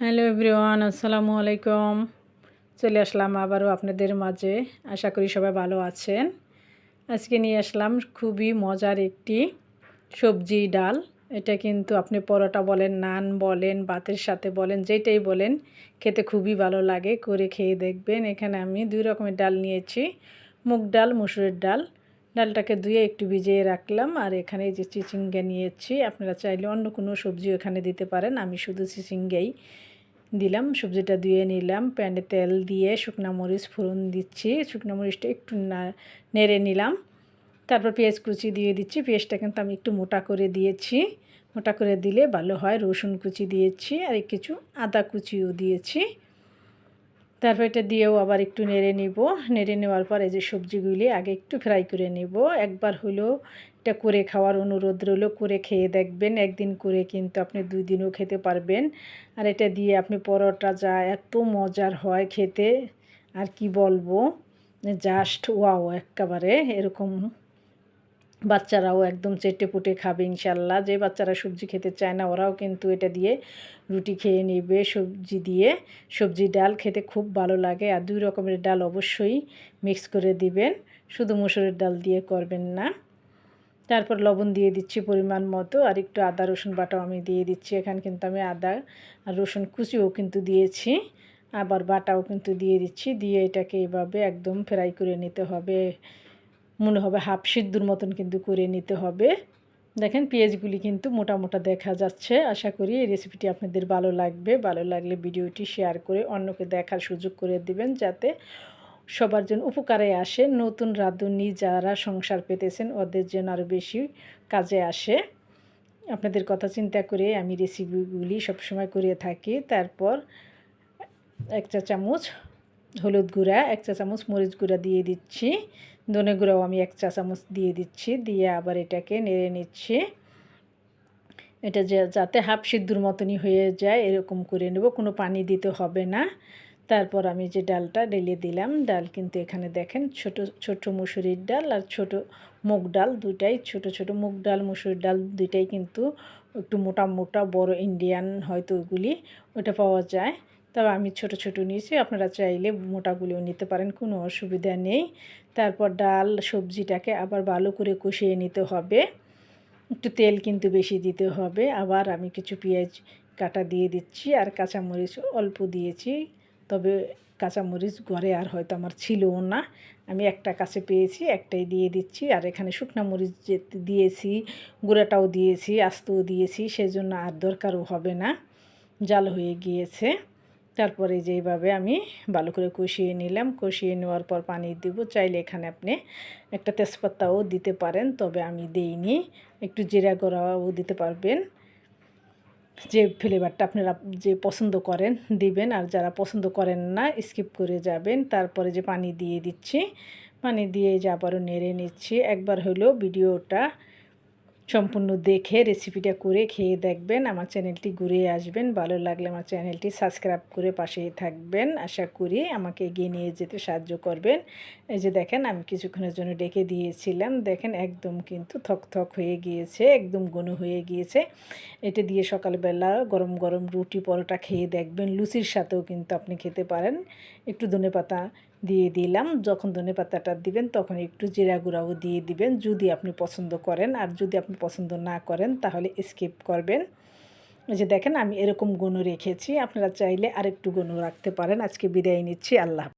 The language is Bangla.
হ্যালো এভরিওয়ান, আসসালামু আলাইকুম। চলে আসলাম আবারও আপনাদের মাঝে। আশা করি সবাই ভালো আছেন। আজকে নিয়ে আসলাম খুবই মজার একটি সবজি ডাল। এটা কিন্তু আপনি পরোটা বলেন, নান বলেন, ভাতের সাথে বলেন যেটাই বলেন, খেতে খুবই ভালো লাগে, করে খেয়ে দেখবেন। এখানে আমি দুই রকমের ডাল নিয়েছি। মুগ ডাল, মুসুরের ডাল। ডালটাকে ধুয়ে একটু ভিজিয়ে রাখলাম। আর এখানে যে চিচিঙ্গা নিয়েছি। আপনারা চাইলে অন্য কোনো সবজিও এখানে দিতে পারেন। আমি শুধু চিচিঙ্গাই দিলাম, সবজিটা ধুয়ে নিলাম, প্যানে তেল দিয়ে শুকনা মরিচ ফোড়ন দিচ্ছি, শুকনো মরিচটা একটু নেড়ে নিলাম। তারপর পেঁয়াজ কুচি দিয়ে দিচ্ছি, পেঁয়াজটা কিন্তু আমি একটু মোটা করে দিয়েছি। মোটা করে দিলে ভালো হয়, রসুন কুচি দিয়েছি আর কিছু আদা কুচিও দিয়েছি। তারপর এটা দিয়েও আবার একটু নেড়ে নিব। নেড়ে নেওয়ার পর এই যে সবজিগুলি আগে একটু ফ্রাই করে নেব। একবার হলেও এটা করে খাওয়ার অনুরোধ রইল, করে খেয়ে দেখবেন। একদিন করে কিন্তু আপনি দুই দিনও খেতে পারবেন। আর এটা দিয়ে আপনি পরোটা যা এত মজার হয় খেতে, আর কি বলব? জাস্ট ওয়াও একেবারে এরকম বাচ্চারাও একদম চেটে পুটে খাবে ইনশাল্লাহ। যে বাচ্চারা সবজি খেতে চায় না, ওরাও কিন্তু এটা দিয়ে রুটি খেয়ে নেবে, সবজি দিয়ে। সবজি ডাল খেতে খুব ভালো লাগে আর দুই রকমের ডাল অবশ্যই মিক্স করে দিবেন। শুধু মুসুরের ডাল দিয়ে করবেন না। তারপর লবণ দিয়ে দিচ্ছি পরিমাণ মতো আর একটু আদা, রসুন বাটাও আমি দিয়ে দিচ্ছি। এখানে কিন্তু আমি আদা আর রসুন কুচিও কিন্তু দিয়েছি। আবার বাটাও কিন্তু দিয়ে দিচ্ছি। দিয়ে এটাকে এভাবে একদম ফ্রাই করে নিতে হবে। মনে হবে হাফ সিদ্ধুর মতন কিন্তু করে নিতে হবে। দেখেন পেঁয়াজগুলি কিন্তু মোটা মোটা দেখা যাচ্ছে। আশা করি এই রেসিপিটি আপনাদের ভালো লাগবে। ভালো লাগলে ভিডিওটি শেয়ার করে অন্যকে দেখার সুযোগ করে দিবেন যাতে সবার জন্য উপকারে আসে। নতুন রাঁধুনি যারা সংসার পেতেছেন, ওদের জন্য আরও বেশি কাজে আসে। আপনাদের কথা চিন্তা করে আমি রেসিপিগুলি সবসময় করে থাকি। তারপর এক চা চামচ হলুদ গুঁড়া, এক চা চামচ মরিচ গুঁড়া দিয়ে দিচ্ছি। ধনে গুঁড়াও আমি এক চা চামচ দিয়ে দিচ্ছি, দিয়ে আবার এটাকে নেড়ে নিচ্ছি। এটা যে, যাতে হাফ সিদ্ধুর মতনই হয়ে যায়, এরকম করে নেব, কোনো পানি দিতে হবে না। তারপর আমি যে ডালটা ঢেলে দিলাম, ডাল কিন্তু এখানে দেখেন ছোট ছোট মুসুরির ডাল আর ছোট মুগ ডাল দুটাই ছোট ছোট মুগ ডাল মুসুরির ডাল দুইটাই কিন্তু একটু মোটা মোটা, বড় ইন্ডিয়ান হয়তো ওইগুলি ওটা পাওয়া যায়। তবে আমি ছোট ছোট নিয়েছি। আপনারা চাইলে মোটাগুলিও নিতে পারেন, কোনো অসুবিধা নেই। তারপর ডাল, সবজিটাকে আবার ভালো করে কষিয়ে নিতে হবে। একটু তেল কিন্তু বেশি দিতে হবে। আবার আমি কিছু পেঁয়াজ কাটা দিয়ে দিচ্ছি আর কাঁচামরিচ অল্প দিয়েছি। তবে কাঁচামরিচ ঘরে আর হয়তো আমার ছিলও না। আমি একটা কাছে পেয়েছি, একটাই দিয়ে দিচ্ছি। আর এখানে শুকনা মরিচ দিয়েছি, গুঁড়াটাও দিয়েছি, আস্তও দিয়েছি, সেজন্য আর দরকারও হবে না। জাল হয়ে গিয়েছে। তারপরে যেইভাবে আমি ভালো করে কষিয়ে নিলাম। কষিয়ে নেওয়ার পর পানি দিব। চাইলে এখানে আপনি একটা তেজপাতাও দিতে পারেন, তবে আমি দেইনি। একটু জিরা গোড়াও দিতে পারবেন। যে ফ্লেভারটা আপনারা যে পছন্দ করেন দিবেন, আর যারা পছন্দ করেন না স্কিপ করে যাবেন। তারপরে যে পানি দিয়ে দিচ্ছি, পানি দিয়ে যে আবারও নেড়ে নিচ্ছি। একবার হলেও ভিডিওটা সম্পূর্ণ দেখে রেসিপিটা করে খেয়ে দেখবেন, আমার চ্যানেলটি ঘুরে আসবেন, ভালো লাগলে আমার চ্যানেলটি সাবস্ক্রাইব করে পাশেই থাকবেন। আশা করি আমাকে এগিয়ে নিয়ে যেতে সাহায্য করবেন। এই যে দেখেন, আমি কিছুক্ষণের জন্য ডেকে দিয়েছিলাম। দেখেন, একদম কিন্তু থক থক হয়ে গিয়েছে, একদম ঘন হয়ে গিয়েছে। এটা দিয়ে সকালবেলা গরম গরম রুটি পরোটা খেয়ে দেখবেন। লুচির সাথেও কিন্তু আপনি খেতে পারেন। একটু ধনে পাতা দিয়ে দিলাম। যখন ধনে পাতাটা দিবেন তখন একটু জিরা গুঁড়াও দিয়ে দিবেন। যদি আপনি পছন্দ করেন আর যদি আপনি পছন্দ না করেন তাহলে স্কিপ করবেন। যে দেখেন আমি এরকম গুণ রেখেছি। আপনারা চাইলে আরেকটু গুণ রাখতে পারেন। আজকে বিদায় নিচ্ছি। আল্লাহ